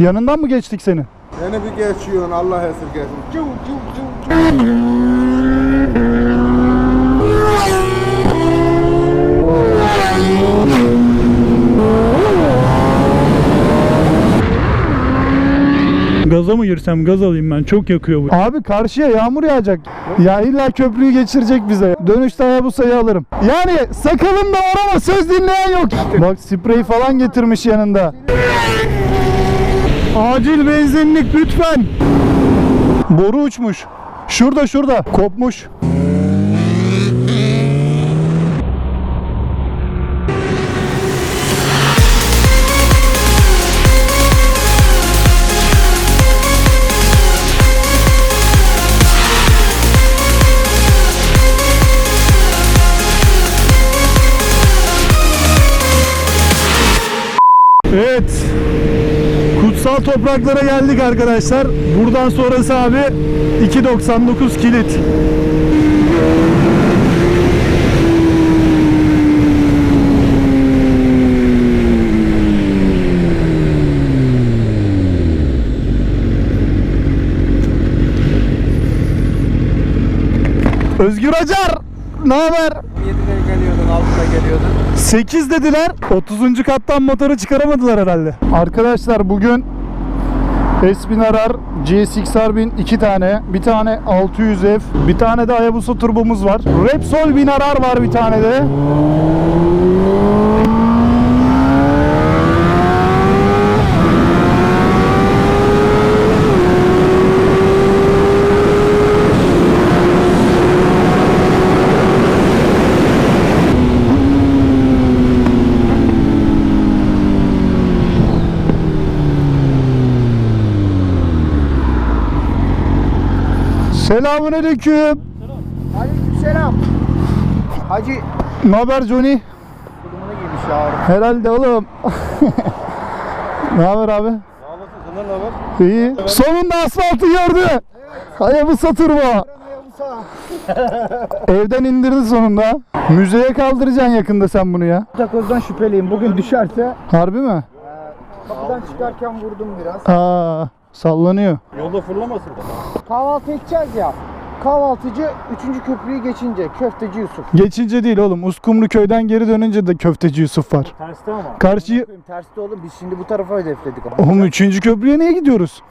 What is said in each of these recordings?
Yanından mı geçtik senin? Beni bir geçiyorsun Allah esirgesin. Cıv cıv cıv cıv. Gaza mı girsem gaz alayım ben çok yakıyor bu. Abi karşıya yağmur yağacak. Ya illa köprüyü geçirecek bize. Dönüşte Hayabusa'yı alırım. Yani sakalım da var ama söz dinleyen yok. Bak sprey falan getirmiş yanında. Acil benzinlik lütfen. Boru uçmuş. Şurada şurada. Kopmuş. Evet. Topraklara geldik arkadaşlar. Buradan sonrası abi 2.99 kilit. Özgür Acar, ne haber? 7'de geliyordun 6'da geliyordun. 8 dediler. 30. kattan motoru çıkaramadılar herhalde. Arkadaşlar bugün S1000 Arar, GSX-R 1000 iki tane, bir tane 600F, bir tane de Hayabusa turbomuz var. Repsol 1000 Arar var bir tane de. Selamun aleyküm. Aleykümselam. Hacı Ne haber Johnny? durumuna girmiş ya. Herhalde oğlum. ne haber abi? Senden ne haber? İyi. Sonunda asfaltı gördü. Hayabusa turbo. Evden indirdi sonunda. Müzeye kaldıracaksın yakında sen bunu ya. Takozdan şüpheliyim. Bugün düşerse Harbi mi? kapıdan çıkarken vurdum biraz. Aa, sallanıyor. Yolda fırlamasın. Kahvaltı edeceğiz ya. Kahvaltıcı 3. köprüyü geçince köfteci Yusuf. Geçince değil oğlum. Uskumru köyden geri dönünce de köfteci Yusuf var. Terste ama. Karşıyı... Terste oğlum biz şimdi bu tarafa hedefledik ama. Oğlum üçüncü köprüye niye gidiyoruz?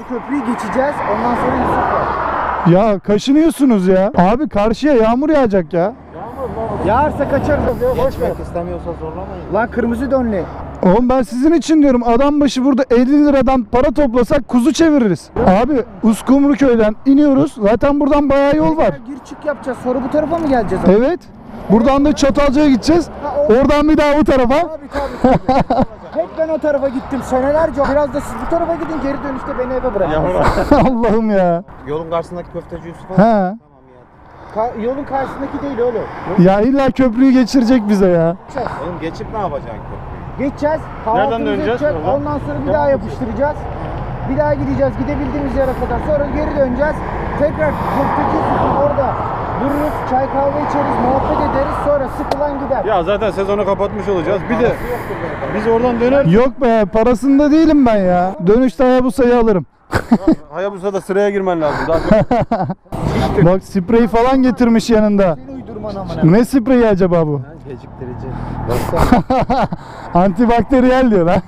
3. köprüyü geçeceğiz. Ondan sonra Yusuf var. Ya kaşınıyorsunuz ya. Abi karşıya yağmur yağacak ya. Yağarsa kaçarız. Boş ver. istemiyorsa zorlamayın. Lan kırmızı dönlü. Oğlum ben sizin için diyorum adam başı burada 50 liradan para toplasak kuzu çeviririz. Abi Uskumru köyden iniyoruz. Zaten buradan bayağı yol var. Gir çık yapacağız. Sonra bu tarafa mı geleceğiz? Evet. Buradan da Çatalca'ya gideceğiz. Ha, o- Oradan bir daha bu tarafa. Tabii tabii tabii. Hep ben o tarafa gittim senelerce. Biraz da siz bu tarafa gidin geri dönüşte beni eve bırakın. Allah'ım ya. Yolun karşısındaki köfteci Yusuf abi. He. Tamam ya. Ka- yolun karşısındaki değil oğlum. Ya illa köprüyü geçirecek bize ya. Oğlum geçip ne yapacaksın köprüyü? Geçeceğiz. Kahvaltımızı döneceğiz edeceğiz. oradan? Ondan sonra bir daha yapıştıracağız. Bir daha gideceğiz. Gidebildiğimiz yere kadar. Sonra geri döneceğiz. Tekrar köfteci Yusuf'un orada dururuz. Çay kahve içeriz. Muhabbet ederiz. Sonra sıkılan gider. Ya zaten sezonu kapatmış olacağız. Bir de biz oradan döner. Yok be parasında değilim ben ya. Dönüşte Hayabusa'yı alırım. Hayabusa'da sıraya girmen lazım. Zaten Bak sprey falan getirmiş yanında. Uydurman amına. Ne spreyi acaba bu? Geciktirici. Antibakteriyel diyor lan.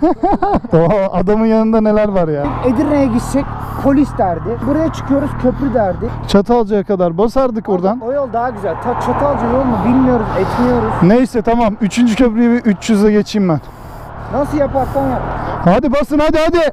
o adamın yanında neler var ya. Edirne'ye gitsek polis derdi. Buraya çıkıyoruz köprü derdi. Çatalca'ya kadar basardık oradan. O yol daha güzel. Ta Çatalca yol mu bilmiyoruz, etmiyoruz. Neyse tamam. Üçüncü köprüyü bir 300'e geçeyim ben. Nasıl yaparsan yap. Hadi basın hadi hadi.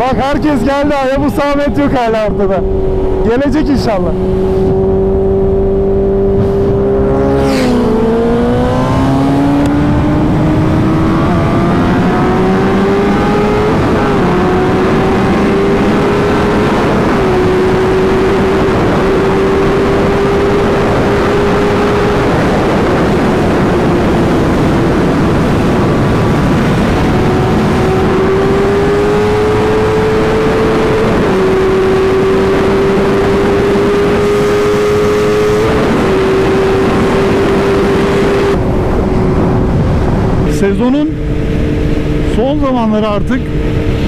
Bak herkes geldi. Hayabusa Ahmet yok hala ortada. Gelecek inşallah. Sezonun son zamanları artık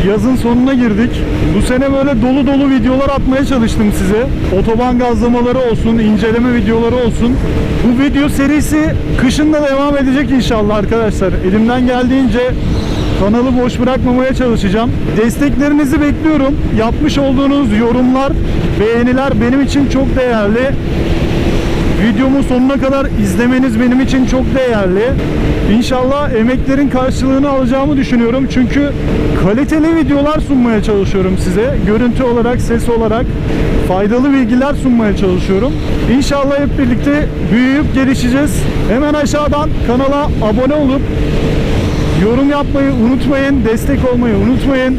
yazın sonuna girdik. Bu sene böyle dolu dolu videolar atmaya çalıştım size. Otoban gazlamaları olsun, inceleme videoları olsun. Bu video serisi kışın da devam edecek inşallah arkadaşlar. Elimden geldiğince kanalı boş bırakmamaya çalışacağım. Desteklerinizi bekliyorum. Yapmış olduğunuz yorumlar, beğeniler benim için çok değerli. Videomu sonuna kadar izlemeniz benim için çok değerli. İnşallah emeklerin karşılığını alacağımı düşünüyorum. Çünkü kaliteli videolar sunmaya çalışıyorum size. Görüntü olarak, ses olarak faydalı bilgiler sunmaya çalışıyorum. İnşallah hep birlikte büyüyüp gelişeceğiz. Hemen aşağıdan kanala abone olup yorum yapmayı unutmayın, destek olmayı unutmayın.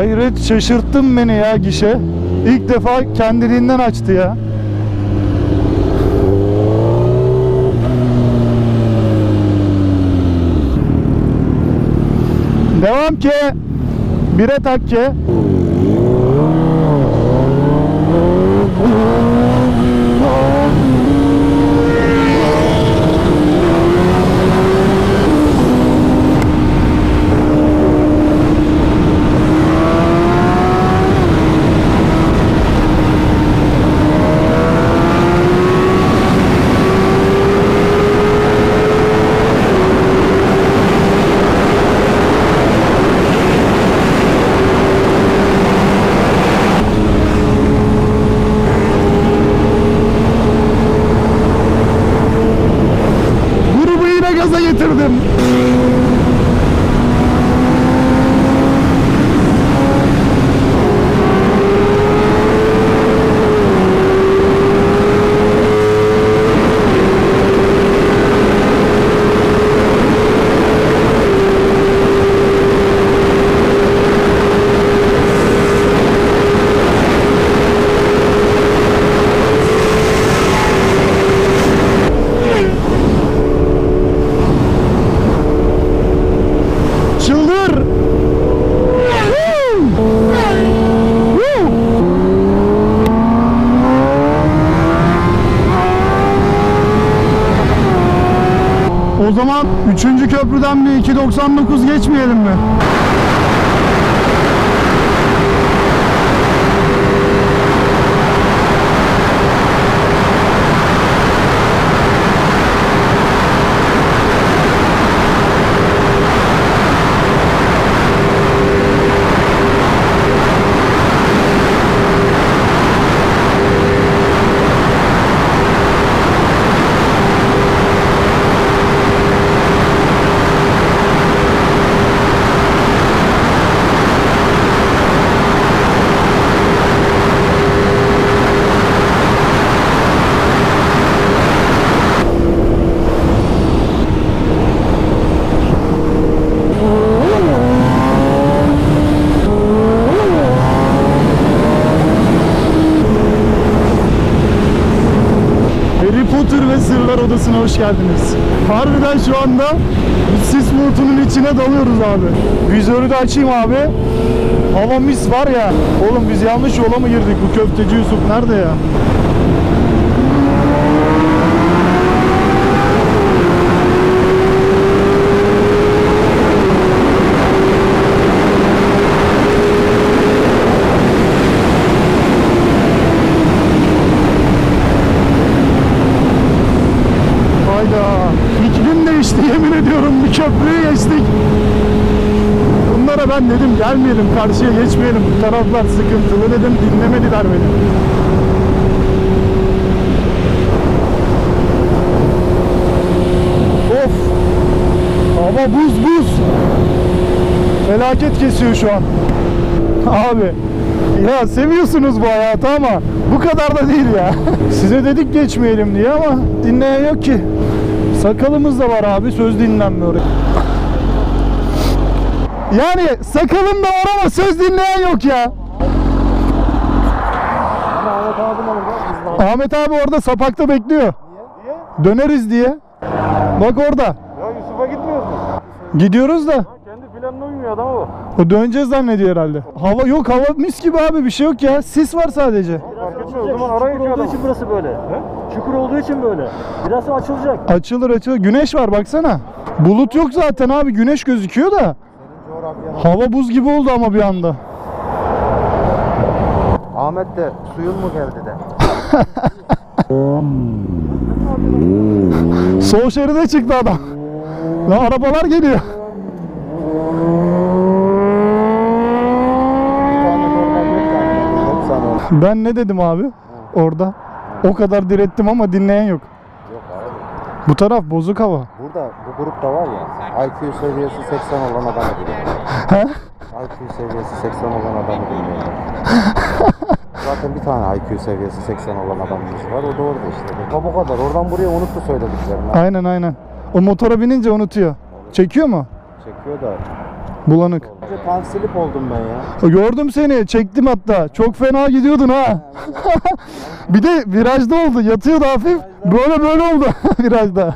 Hayret şaşırttın beni ya gişe. İlk defa kendiliğinden açtı ya. Devam ki. Bire tak O zaman 3. köprüden bir 2.99 geçmeyelim mi? Geldiniz. Harbiden şu anda sis bulutunun içine dalıyoruz abi. Vizörü de açayım abi. Hava mis var ya. Oğlum biz yanlış yola mı girdik? Bu köfteci Yusuf nerede ya? Hayda. İki gün değişti yemin ediyorum. Bir köprüyü geçtik. Bunlara ben dedim gelmeyelim karşıya geçmeyelim. Bu taraflar sıkıntılı dedim dinlemediler beni. Of. Hava buz buz. Felaket kesiyor şu an. Abi ya seviyorsunuz bu hayatı ama bu kadar da değil ya. Size dedik geçmeyelim diye ama dinleyen yok ki. Sakalımız da var abi söz dinlenmiyor. Yani sakalım da var ama söz dinleyen yok ya. Ahmet abi orada sapakta bekliyor. Döneriz diye. Bak orada. Ya Yusuf'a gitmiyoruz mu? Gidiyoruz da. Kendi planına uymuyor adam o. O döneceğiz zannediyor herhalde. Hava yok hava mis gibi abi bir şey yok ya. Sis var sadece. Fark etmiyor. O zaman arayın şu olduğu adamı. için burası böyle. Çukur olduğu için böyle. Biraz sonra açılacak. Açılır açılır. Güneş var baksana. Bulut yok zaten abi. Güneş gözüküyor da. Hava buz gibi oldu ama bir anda. Ahmet de suyun mu geldi de. Sol şeride çıktı adam. Lan arabalar geliyor. Ben ne dedim abi orada? O kadar direttim ama dinleyen yok. Bu taraf bozuk hava. Burada bu grupta var ya IQ seviyesi 80 olan adamı dinliyorlar. IQ seviyesi 80 olan adamı dinliyorlar. Zaten bir tane IQ seviyesi 80 olan adamımız var. O da orada işte. O bu kadar. Oradan buraya unuttu söylediklerini. Aynen aynen. O motora binince unutuyor. Çekiyor mu? Çekiyor da. Bulanık. Slip oldum ben ya. Gördüm seni. Çektim hatta. Çok fena gidiyordun ha. bir de virajda oldu. Yatıyordu hafif. Böyle böyle oldu virajda.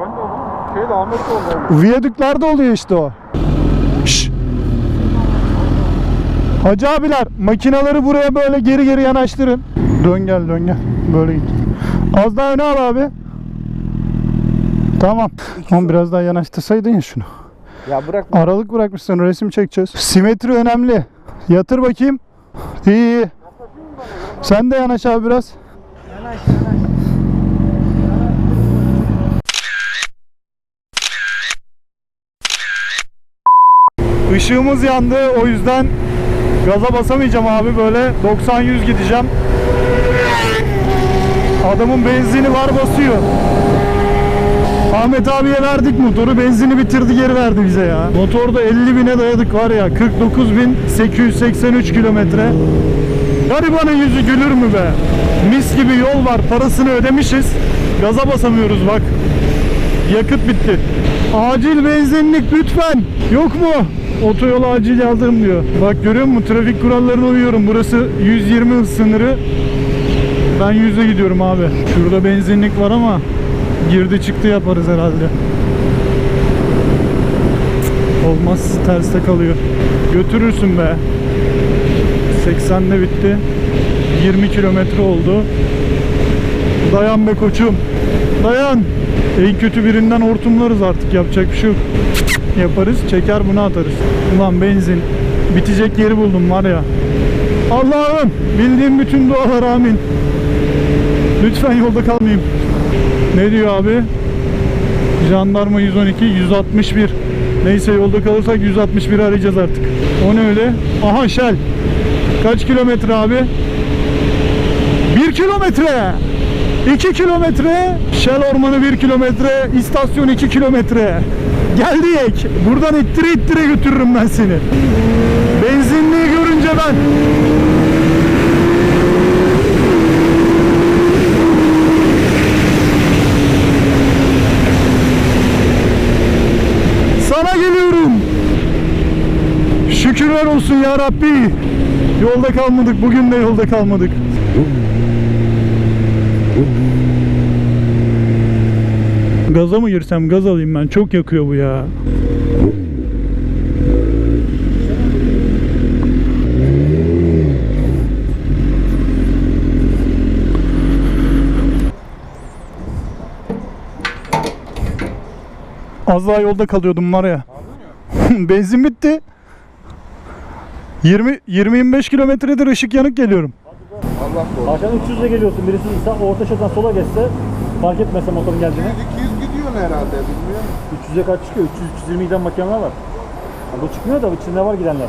Ben de oldum. Şey de Ahmet de oldu. Viyadüklerde oluyor işte o. Şşş. Hacı abiler makinaları buraya böyle geri geri yanaştırın. Dön gel dön gel. Böyle git. Az daha öne al abi. Tamam. Ama biraz daha yanaştırsaydın ya şunu. Ya bırak. Aralık bırakmışsın resim çekeceğiz. Simetri önemli. Yatır bakayım. İyi. Sen de yanaş abi biraz. Işığımız yandı o yüzden gaza basamayacağım abi böyle 90-100 gideceğim. Adamın benzini var basıyor. Ahmet abiye verdik motoru benzini bitirdi geri verdi bize ya. Motorda 50 bine dayadık var ya 49.883 kilometre. Garibanın yüzü gülür mü be? Mis gibi yol var parasını ödemişiz. Gaza basamıyoruz bak. Yakıt bitti. Acil benzinlik lütfen. Yok mu? Otoyol acil yazdım diyor. Bak görüyor musun? Trafik kurallarına uyuyorum. Burası 120 hız sınırı. Ben yüzde gidiyorum abi. Şurada benzinlik var ama girdi çıktı yaparız herhalde. Olmaz terste kalıyor. Götürürsün be. 80'de bitti. 20 kilometre oldu. Dayan be koçum. Dayan. En kötü birinden hortumlarız artık yapacak bir şey yok. Yaparız çeker bunu atarız. Ulan benzin. Bitecek yeri buldum var ya. Allah'ım bildiğim bütün dualar amin. Lütfen yolda kalmayayım. Ne diyor abi? Jandarma 112, 161. Neyse yolda kalırsak 161 arayacağız artık. O ne öyle? Aha Shell. Kaç kilometre abi? 1 kilometre. 2 kilometre. Shell ormanı 1 kilometre. istasyon 2 kilometre. Geldik. Buradan ittire ittire götürürüm ben seni. Benzinliği görünce ben olsun ya Rabbi. Yolda kalmadık. Bugün de yolda kalmadık. Gaza mı girsem gaz alayım ben. Çok yakıyor bu ya. Az daha yolda kalıyordum var ya. Benzin bitti. 20 20-25 kilometredir ışık yanık geliyorum. Akşam 300 ile geliyorsun. Birisi sağ, orta şeritten sola geçse fark etmese motorun geldiğini. 200 gidiyorsun herhalde bilmiyorum. 300'e kaç çıkıyor? 300 320 giden makineler var. Ha, bu çıkmıyor da içinde var gidenler.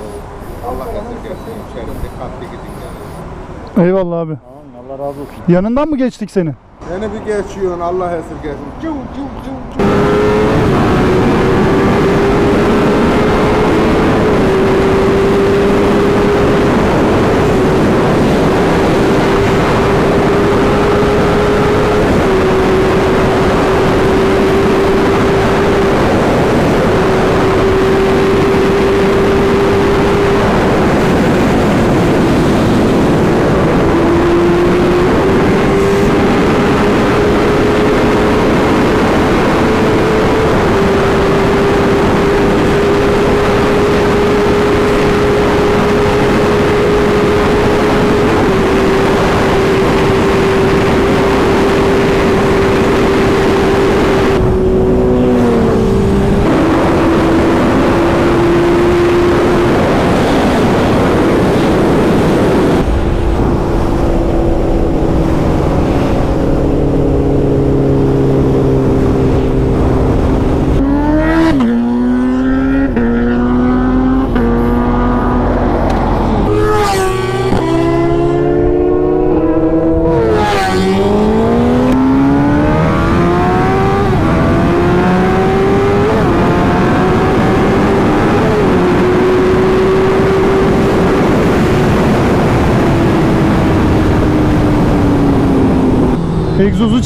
Allah esirgesin içeri dikkatli gidin yani. Eyvallah abi. Tamam, Allah razı olsun. Yanından mı geçtik seni? Beni bir geçiyorsun Allah esirgesin. Cıv cıv cıv cıv.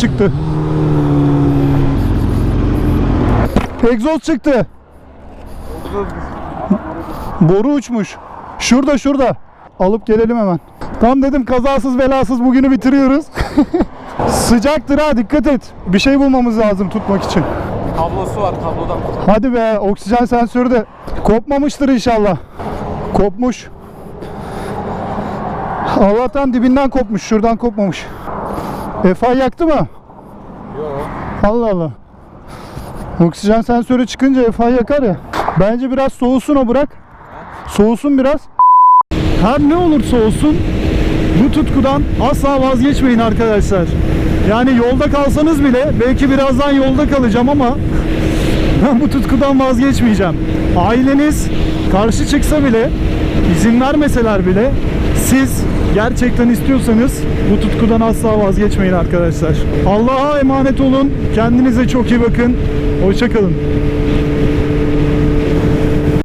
Çıktı. Egzoz çıktı. Boru uçmuş. Şurada şurada. Alıp gelelim hemen. Tam dedim kazasız belasız bugünü bitiriyoruz. Sıcaktır ha dikkat et. Bir şey bulmamız lazım tutmak için. Kablosu var kablodan. Hadi be oksijen sensörü de kopmamıştır inşallah. Kopmuş. Allah'tan dibinden kopmuş. Şuradan kopmamış. Efa yaktı mı? Yok. Allah Allah. Oksijen sensörü çıkınca Efa yakar ya. Bence biraz soğusun o bırak. Soğusun biraz. Her ne olursa olsun bu tutkudan asla vazgeçmeyin arkadaşlar. Yani yolda kalsanız bile belki birazdan yolda kalacağım ama ben bu tutkudan vazgeçmeyeceğim. Aileniz karşı çıksa bile, izin vermeseler bile siz gerçekten istiyorsanız bu tutkudan asla vazgeçmeyin arkadaşlar. Allah'a emanet olun. Kendinize çok iyi bakın. Hoşçakalın.